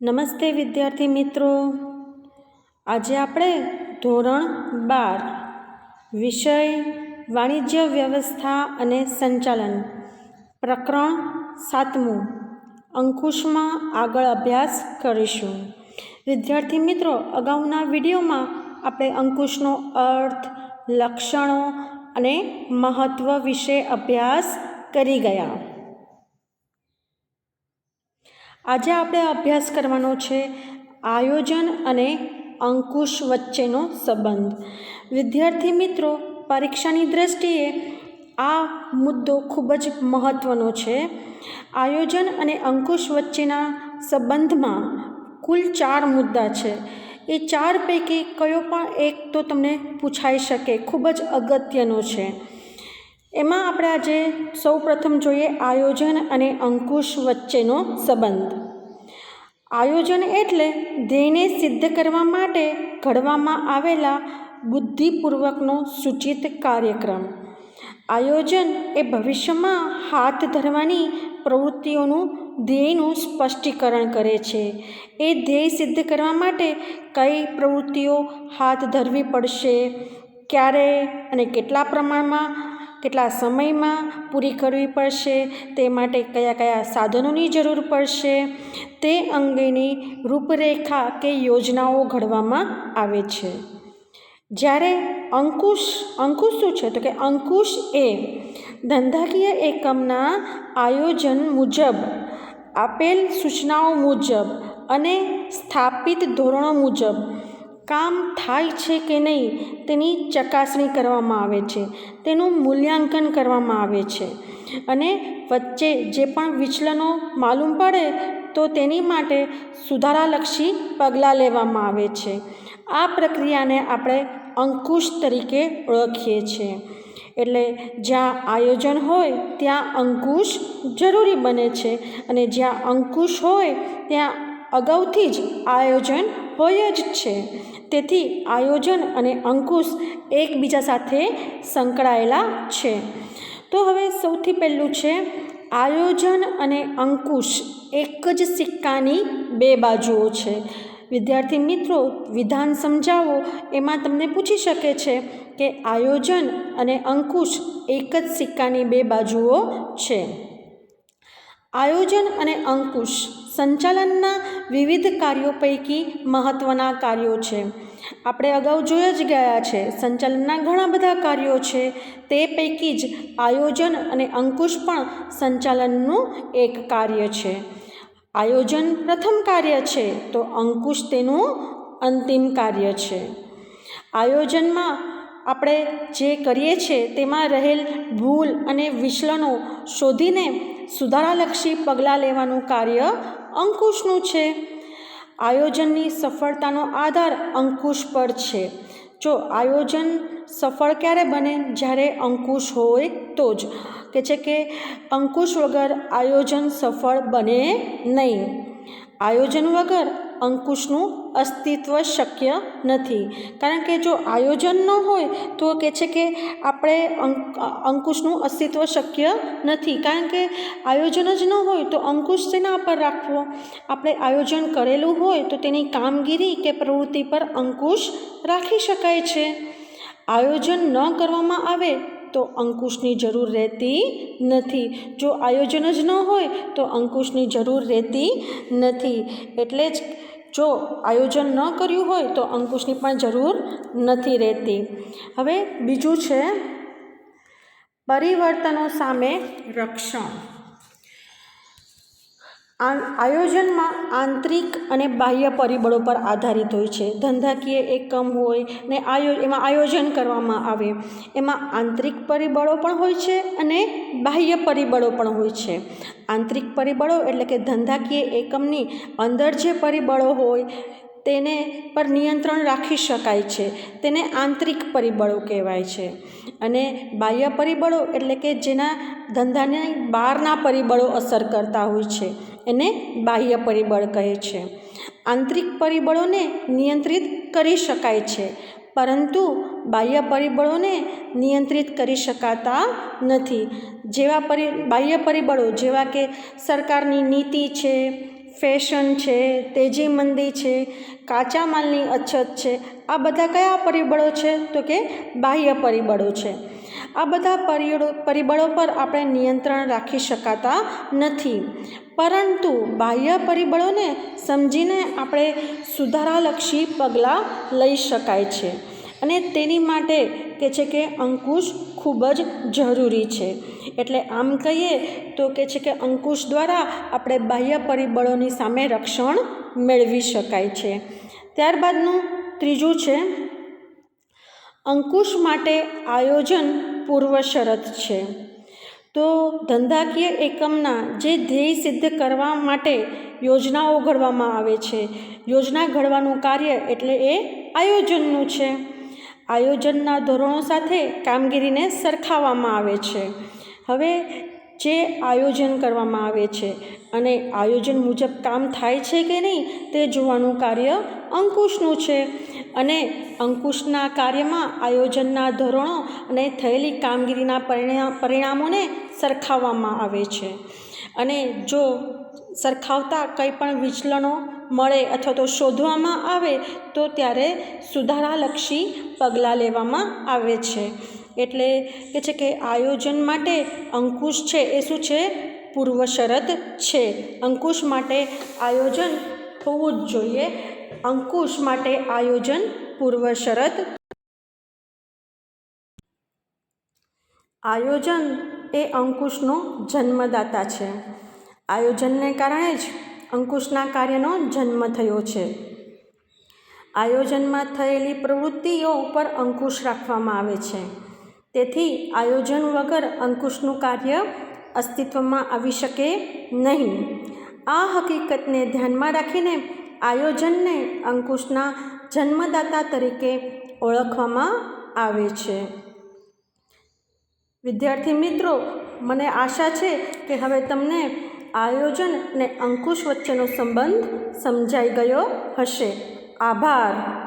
નમસ્તે વિદ્યાર્થી મિત્રો. આજે આપણે ધોરણ બાર, વિષય વાણિજ્ય વ્યવસ્થા અને સંચાલન, પ્રકરણ સાતમું, અંકુશમાં આગળ અભ્યાસ કરીશું. વિદ્યાર્થી મિત્રો, અગાઉના વિડીયોમાં આપણે અંકુશનો અર્થ, લક્ષણો અને મહત્ત્વ વિશે અભ્યાસ કરી ગયા. આજે આપણે અભ્યાસ કરવાનો છે આયોજન અને અંકુશ વચ્ચેનો સંબંધ. વિદ્યાર્થી મિત્રો, પરીક્ષાની દ્રષ્ટિએ આ મુદ્દો ખૂબ જ મહત્ત્વનો છે. આયોજન અને અંકુશ વચ્ચેના સંબંધમાં કુલ ચાર મુદ્દા છે. એ ચાર પૈકી કયો પણ એક તો તમને પૂછાઈ શકે, ખૂબ જ અગત્યનો છે. એમાં આપણે આજે સૌ પ્રથમ જોઈએ આયોજન અને અંકુશ વચ્ચેનો સંબંધ. આયોજન એટલે ધ્યેયને સિદ્ધ કરવા માટે ઘડવામાં આવેલા બુદ્ધિપૂર્વકનો સૂચિત કાર્યક્રમ. આયોજન એ ભવિષ્યમાં હાથ ધરવાની પ્રવૃત્તિઓનું ધ્યેયનું સ્પષ્ટીકરણ કરે છે. એ ધ્યેય સિદ્ધ કરવા માટે કઈ પ્રવૃત્તિઓ હાથ ધરવી પડશે, ક્યારે અને કેટલા પ્રમાણમાં કેટલા સમયમાં પૂરી કરવી પડશે, તે માટે કયા કયા સાધનોની જરૂર પડશે, તે અંગેની રૂપરેખા કે યોજનાઓ ઘડવામાં આવે છે. જ્યારે અંકુશ અંકુશ શું છે? તો કે અંકુશ એ ધંધાકીય એકમના આયોજન મુજબ, આપેલ સૂચનાઓ મુજબ અને સ્થાપિત ધોરણો મુજબ કામ થાય છે કે નહીં તેની ચકાસણી કરવામાં આવે છે, તેનું મૂલ્યાંકન કરવામાં આવે છે અને વચ્ચે જે પણ વિચલનો માલુમ પડે તો તેની માટે સુધારાલક્ષી પગલાં લેવામાં આવે છે. આ પ્રક્રિયાને આપણે અંકુશ તરીકે ઓળખીએ છીએ. એટલે જ્યાં આયોજન હોય ત્યાં અંકુશ જરૂરી બને છે અને જ્યાં અંકુશ હોય ત્યાં અગાઉથી જ આયોજન હોય જ છે. તેથી આયોજન અને અંકુશ એકબીજા સાથે સંકળાયેલા છે. તો હવે સૌથી પહેલું છે, આયોજન અને અંકુશ એક જ સિક્કાની બે બાજુઓ છે. વિદ્યાર્થી મિત્રો, વિધાન સમજાવો. એમાં તમને પૂછી શકે છે કે આયોજન અને અંકુશ એક જ સિક્કાની બે બાજુઓ છે. આયોજન અને અંકુશ સંચાલનના વિવિધ કાર્યો પૈકી મહત્ત્વના કાર્યો છે. આપણે અગાઉ જોઈ જ ગયા છે, સંચાલનના ઘણા બધા કાર્યો છે. તે પૈકી જ આયોજન અને અંકુશ પણ સંચાલનનું એક કાર્ય છે. આયોજન પ્રથમ કાર્ય છે, તો અંકુશ તેનું અંતિમ કાર્ય છે. આયોજનમાં આપણે જે કરીએ છીએ તેમાં રહેલ ભૂલ અને વિચલનો શોધીને સુધારાલક્ષી પગલાં લેવાનું કાર્ય અંકુશનું છે. આયોજનની સફળતાનો આધાર અંકુશ પર છે. જો આયોજન સફળ ક્યારે બને? જ્યારે અંકુશ હોય તો જ. કે છે કે અંકુશ વગર આયોજન સફળ બને નહીં. આયોજન વગર અંકુશનું અસ્તિત્વ શક્ય નથી. કારણ કે જો આયોજન ન હોય, તો કે છે કે આપણે અંકુશનું અસ્તિત્વ શક્ય નથી. કારણ કે આયોજન જ ન હોય, તો અંકુશ તેના પર રાખવો? આપણે આયોજન કરેલું હોય, તો તેની કામગીરી કે પ્રવૃત્તિ પર અંકુશ રાખી શકાય છે. આયોજન ન કરવામાં આવે, તો અંકુશની જરૂર રહેતી નથી. જો આયોજન જ ન હોય, તો અંકુશની જરૂર રહેતી નથી. એટલે જ જો આયોજન ન કર્યું હોય તો અંકુશની પણ જરૂર નથી રહેતી. હવે બીજું છે, પરિવર્તનો સામે રક્ષણ. આયોજનમાં આંતરિક અને બાહ્ય પરિબળો પર આધારિત હોય છે. ધંધાકીય એકમ હોય ને આયો, એમાં આયોજન કરવામાં આવે. એમાં આંતરિક પરિબળો પણ હોય છે અને બાહ્ય પરિબળો પણ હોય છે. આંતરિક પરિબળો એટલે કે ધંધાકીય એકમની અંદર જે પરિબળો હોય તેને પર નિયંત્રણ રાખી શકાય છે. તેને આંતરિક પરિબળો કહેવાય છે. અને બાહ્ય પરિબળો એટલે કે જેના ધંધાને બહારના પરિબળો અસર કરતા હોય છે. એને બાહ્ય પરિબળ કહે છે. આંતરિક પરિબળોને નિયંત્રિત કરી શકાય છે, પરંતુ બાહ્ય પરિબળોને નિયંત્રિત કરી શકાતા નથી. જેવા પરિ, બાહ્ય પરિબળો જેવા કે સરકારની નીતિ છે ફેશન છે, તેજી મંદી છે, કાચા માલની અછત છે, આ બધા કયા પરિબળો છે? તો કે બાહ્ય પરિબળો છે. આ બધા પરિબળો પરિબળો પર આપણે નિયંત્રણ રાખી શકાતા નથી. પરંતુ બાહ્ય પરિબળોને સમજીને આપણે સુધારાલક્ષી પગલાં લઈ શકાય છે. અને તેની માટે કે છે કે અંકુશ ખૂબ જ જરૂરી છે. એટલે આમ કહીએ તો કે છે કે અંકુશ દ્વારા આપણે બાહ્ય પરિબળોની સામે રક્ષણ મેળવી શકાય છે. ત્યારબાદનું ત્રીજું છે, અંકુશ માટે આયોજન પૂર્વ શરત છે. તો ધંધાકીય એકમના જે ધ્યેય સિદ્ધ કરવા માટે યોજનાઓ ઘડવામાં આવે છે. યોજના ઘડવાનું કાર્ય એટલે એ આયોજનનું છે. આયોજનના ધોરણો સાથે કામગીરીને સરખાવવામાં આવે છે. હવે જે આયોજન કરવામાં આવે છે અને આયોજન મુજબ કામ થાય છે કે નહીં તે જોવાનું કાર્ય અંકુશનું છે. અને અંકુશના કાર્યમાં આયોજનના ધોરણો અને થયેલી કામગીરીના પરિણા, પરિણામોને સરખાવવામાં આવે છે. અને જો સરખાવતા કંઈ પણ વિચલનો મળે અથવા તો શોધવામાં આવે, તો ત્યારે સુધારાલક્ષી પગલાં લેવામાં આવે છે. એટલે કે છે કે આયોજન માટે અંકુશ છે એ શું છે? પૂર્વ શરત છે. અંકુશ માટે આયોજન હોવું જ જોઈએ. અંકુશ માટે આયોજન પૂર્વ શરત. આયોજન એ અંકુશનો જન્મદાતા છે. આયોજનને કારણે જ અંકુશના કાર્યનો જન્મ થયો છે. આયોજનમાં થયેલી પ્રવૃત્તિઓ ઉપર અંકુશ રાખવામાં આવે છે. તેથી આયોજન વગર અંકુશનું કાર્ય અસ્તિત્વમાં આવી શકે નહીં. આ હકીકતને ધ્યાનમાં રાખીને આયોજનને અંકુશના જન્મદાતા તરીકે ઓળખવામાં આવે છે. વિદ્યાર્થી મિત્રો, મને આશા છે કે હવે તમને આયોજન અને અંકુશ વચ્ચેનો સંબંધ સમજાઈ ગયો હશે. આભાર.